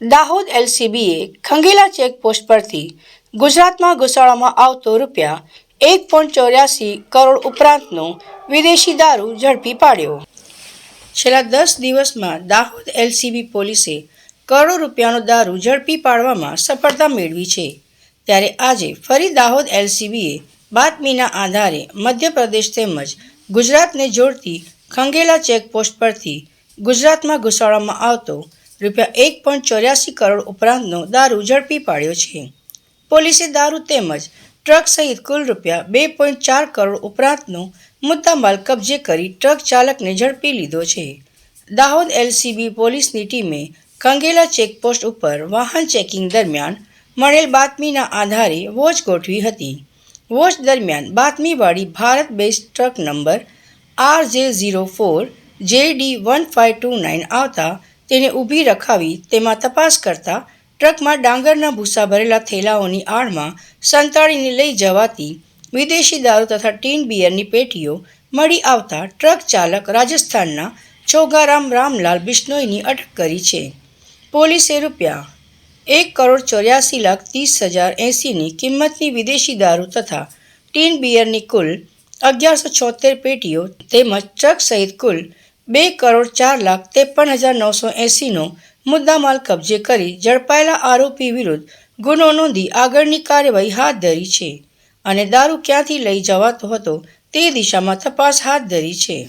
Dahod એલસીબીએ Khangela checkpost પરથી ગુજરાતમાં ઘુસાડવામાં આવતો રૂપિયા એક પોઈન્ટ ચોર્યાસી કરોડ ઉપરાંતનો વિદેશી દારૂ ઝડપી પાડ્યો. છેલ્લા દસ દિવસમાં દાહોદ એલસીબી પોલીસે કરોડો રૂપિયાનો દારૂ ઝડપી પાડવામાં સફળતા મેળવી છે. ત્યારે આજે ફરી દાહોદ એલસીબીએ બાતમીના આધારે મધ્યપ્રદેશ તેમજ ગુજરાતને જોડતી ખંગેલા ચેકપોસ્ટ પરથી ગુજરાતમાં ઘુસાડવામાં આવતો રૂપિયા એક પોઈન્ટ ચોર્યાસી કરોડ ઉપરાંતનો દારૂ ઝડપી પાડ્યો છે. પોલીસે દારૂ તેમજ ટ્રક સહિત કુલ રૂપિયા બે પોઈન્ટ ચાર કરોડ ઉપરાંતનો મુદ્દામાલ કબજે કરી ટ્રક ચાલકને ઝડપી લીધો છે. દાહોદ એલસીબી પોલીસની ટીમે કંગેલા ચેકપોસ્ટ ઉપર વાહન ચેકિંગ દરમિયાન મળેલ બાતમીના આધારે વોચ ગોઠવી હતી. વોચ દરમિયાન બાતમીવાળી Bharat Benz truck number R J zero four J D one five two nine આવતા તેને ઊભી રખાવી તેમાં તપાસ કરતા ટ્રકમાં ડાંગરના ભૂસા ભરેલા થેલાઓની આડમાં સંતાડીને લઈ જવાતી વિદેશી દારૂ તથા ટીન બિયરની પેટીઓ મળી આવતા ટ્રક ચાલક રાજસ્થાનના ચોગારામ રામલાલ બિશ્નોઈની અટક કરી છે. પોલીસે રૂપિયા એક કરોડ ચોર્યાસી લાખ ત્રીસ હજાર એંસીની કિંમતની વિદેશી દારૂ તથા ટીન બિયરની કુલ અગિયારસો છોતેર પેટીઓ તેમજ ટ્રક સહિત કુલ બે કરોડ ચાર લાખ ત્રેપન હજાર નવસો એંસીનો મુદ્દામાલ કબજે કરી ઝડપાયેલા આરોપી વિરુદ્ધ ગુનો નોંધી આગળની કાર્યવાહી હાથ ધરી છે અને દારૂ ક્યાંથી લઈ જવાતો હતો તે દિશામાં તપાસ હાથ ધરી છે.